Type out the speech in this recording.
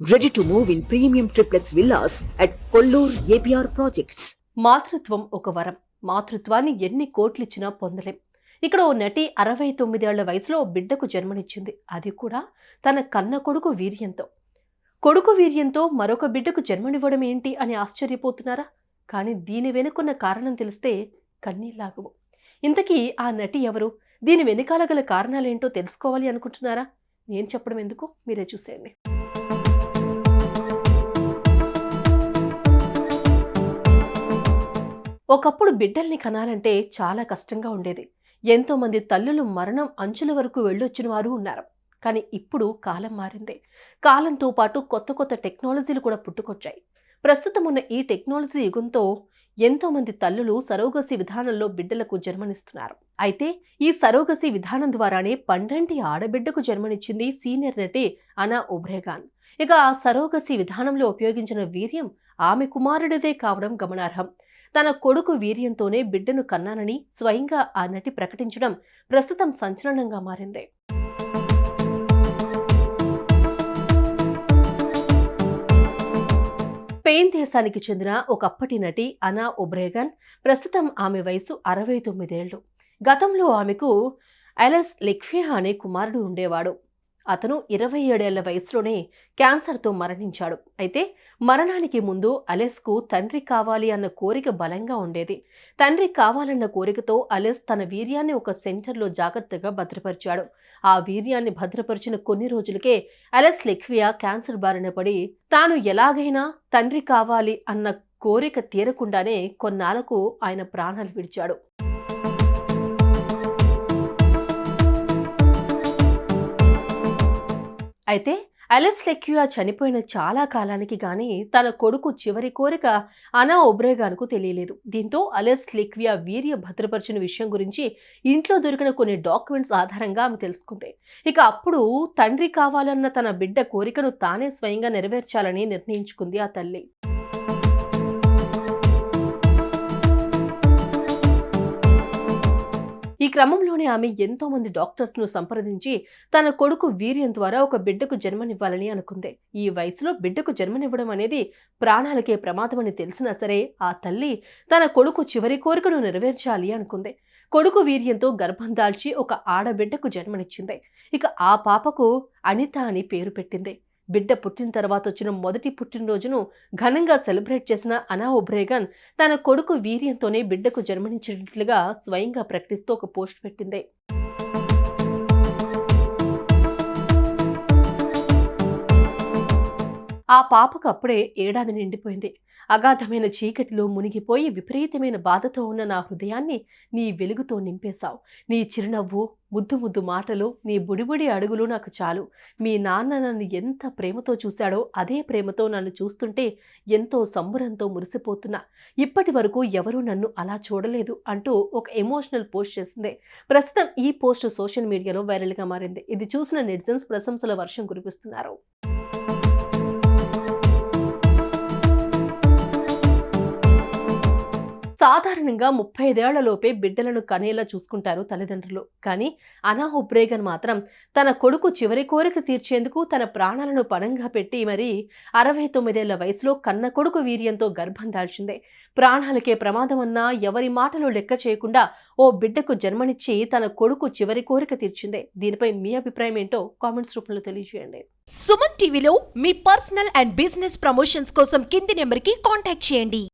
Ready to move in premium triplets villas at Kollur APR projects మాతృత్వం ఒక వరం. మాతృత్వాన్ని ఎన్ని కోట్లిచ్చినా పొందలేం. ఇక్కడ ఓ నటి అరవై తొమ్మిదేళ్ళ వయసులో ఓ బిడ్డకు జన్మనిచ్చింది. అది కూడా తన కన్న కొడుకు వీర్యంతో. కొడుకు వీర్యంతో మరొక బిడ్డకు జన్మనివ్వడం ఏంటి అని ఆశ్చర్యపోతున్నారా? కానీ దీని వెనుకున్న కారణం తెలిస్తే కన్నీళ్ళాగవు ఇంతకీ ఆ నటి ఎవరు? దీని వెనుకాల గల కారణాలేంటో తెలుసుకోవాలి అనుకుంటున్నారా? నేను చెప్పడం ఎందుకు? మీరే చూసేయండి. ఒకప్పుడు బిడ్డల్ని కనాలంటే చాలా కష్టంగా ఉండేది. ఎంతోమంది తల్లులు మరణం అంచుల వరకు వెళ్ళొచ్చిన వారు ఉన్నారు. కానీ ఇప్పుడు కాలం మారింది. కాలంతో పాటు కొత్త కొత్త టెక్నాలజీలు కూడా పుట్టుకొచ్చాయి. ప్రస్తుతం ఉన్న ఈ టెక్నాలజీ యుగంతో ఎంతోమంది తల్లులు సరోగసి విధానంలో బిడ్డలకు జన్మనిస్తున్నారు. అయితే ఈ సరోగసి విధానం ద్వారానే పండంటి ఆడబిడ్డకు జన్మనిచ్చింది సీనియర్ నటి అనా ఉబ్రేగాన్ ఇక ఆ సరోగసి విధానంలో ఉపయోగించిన వీర్యం ఆమె కుమారుడిదే కావడం గమనార్హం. తన కొడుకు వీర్యంతోనే బిడ్డను కన్నానని స్వయంగా ఆ నటి ప్రకటించడం ప్రస్తుతం సంచలనంగా మారింది. స్పెయిన్ దేశానికి చెందిన ఒకప్పటి నటి అనా ఒబ్రేగన్ ప్రస్తుతం ఆమె వయసు అరవై తొమ్మిదేళ్ళు. గతంలో ఆమెకు అలెస్ లిక్ఫియా అనే కుమారుడు ఉండేవాడు. అతను ఇరవై ఏడేళ్ళ వయసులోనే క్యాన్సర్తో మరణించాడు. అయితే మరణానికి ముందు అలెస్కు తండ్రి కావాలి అన్న కోరిక బలంగా ఉండేది. తండ్రి కావాలన్న కోరికతో అలెస్ తన వీర్యాన్ని ఒక సెంటర్లో జాగ్రత్తగా భద్రపరిచాడు. ఆ వీర్యాన్ని భద్రపరిచిన కొన్ని రోజులకే అలెస్ లెక్వియా క్యాన్సర్ బారిన పడి తాను ఎలాగైనా తండ్రి కావాలి అన్న కోరిక తీరకుండానే కొన్నాళ్ళకు ఆయన ప్రాణాలు విడిచాడు. అయితే అలెస్ లెక్యుయా చనిపోయిన చాలా కాలానికి గాని తన కొడుకు చివరి కోరిక అనా ఒబ్రేగాన్కు తెలియలేదు. దీంతో అలెస్ లెక్వియా వీర్య భద్రపరిచిన విషయం గురించి ఇంట్లో దొరికిన కొన్ని డాక్యుమెంట్స్ ఆధారంగా ఆమె తెలుసుకుంది. ఇక అప్పుడు తండ్రి కావాలన్న తన బిడ్డ కోరికను తానే స్వయంగా నెరవేర్చాలని నిర్ణయించుకుంది ఆ తల్లి. ఈ క్రమంలోనే ఆమె ఎంతో మంది డాక్టర్స్ను సంప్రదించి తన కొడుకు వీర్యం ద్వారా ఒక బిడ్డకు జన్మనివ్వాలని అనుకుంది. ఈ వయసులో బిడ్డకు జన్మనివ్వడం అనేది ప్రాణాలకే ప్రమాదమని తెలిసినా సరే ఆ తల్లి తన కొడుకు చివరి కోరికను నెరవేర్చాలి అనుకుంది. కొడుకు వీర్యంతో గర్భం దాల్చి ఒక ఆడబిడ్డకు జన్మనిచ్చింది. ఇక ఆ పాపకు అనిత అని పేరు పెట్టింది. బిడ్డ పుట్టిన తర్వాత వచ్చిన మొదటి పుట్టినరోజును ఘనంగా సెలబ్రేట్ చేసిన అనా ఒబ్రేగన్ తన కొడుకు వీర్యంతోనే బిడ్డకు జన్మనించినట్లుగా స్వయంగా ప్రకటిస్తూ ఒక పోస్ట్ పెట్టింది. ఆ పాపకు అప్పుడే ఏడాది నిండిపోయింది. అగాధమైన చీకటిలో మునిగిపోయి విపరీతమైన బాధతో ఉన్న నా హృదయాన్ని నీ వెలుగుతో నింపేశావు. నీ చిరునవ్వు ముద్దు ముద్దు మాటలు నీ బుడిబుడి అడుగులు నాకు చాలు. మీ నాన్న నన్ను ఎంత ప్రేమతో చూశాడో అదే ప్రేమతో నన్ను చూస్తుంటే ఎంతో సంబరంతో మురిసిపోతున్నా. ఇప్పటి వరకు ఎవరూ నన్ను అలా చూడలేదు అంటూ ఒక ఎమోషనల్ పోస్ట్ చేసింది. ప్రస్తుతం ఈ పోస్ట్ సోషల్ మీడియాలో వైరల్గా మారింది. ఇది చూసిన నెటిజన్స్ ప్రశంసల వర్షం కురిపిస్తున్నారు. సాధారణంగా ముప్పై ఐదేళ్ళలోపే బిడ్డలను కనేలా చూసుకుంటారు తల్లిదండ్రులు. కానీ అనా హుబ్రేగన్ మాత్రం తన కొడుకు చివరి కోరిక తీర్చేందుకు తన ప్రాణాలను పణంగా పెట్టి మరి అరవై తొమ్మిదేళ్ళ వయసులో కన్న కొడుకు వీర్యంతో గర్భం దాల్చింది. ప్రాణాలకే ప్రమాదమన్నా ఎవరి మాటలు లెక్క చేయకుండా ఓ బిడ్డకు జన్మనిచ్చి తన కొడుకు చివరి కోరిక తీర్చిందే. దీనిపై మీ అభిప్రాయం ఏంటో కామెంట్స్ రూపంలో తెలియజేయండి. సుమన్ టీవీలో మీ పర్సనల్ అండ్ బిజినెస్ ప్రమోషన్స్ కోసం కింది నెంబర్కి కాంటాక్ట్ చేయండి.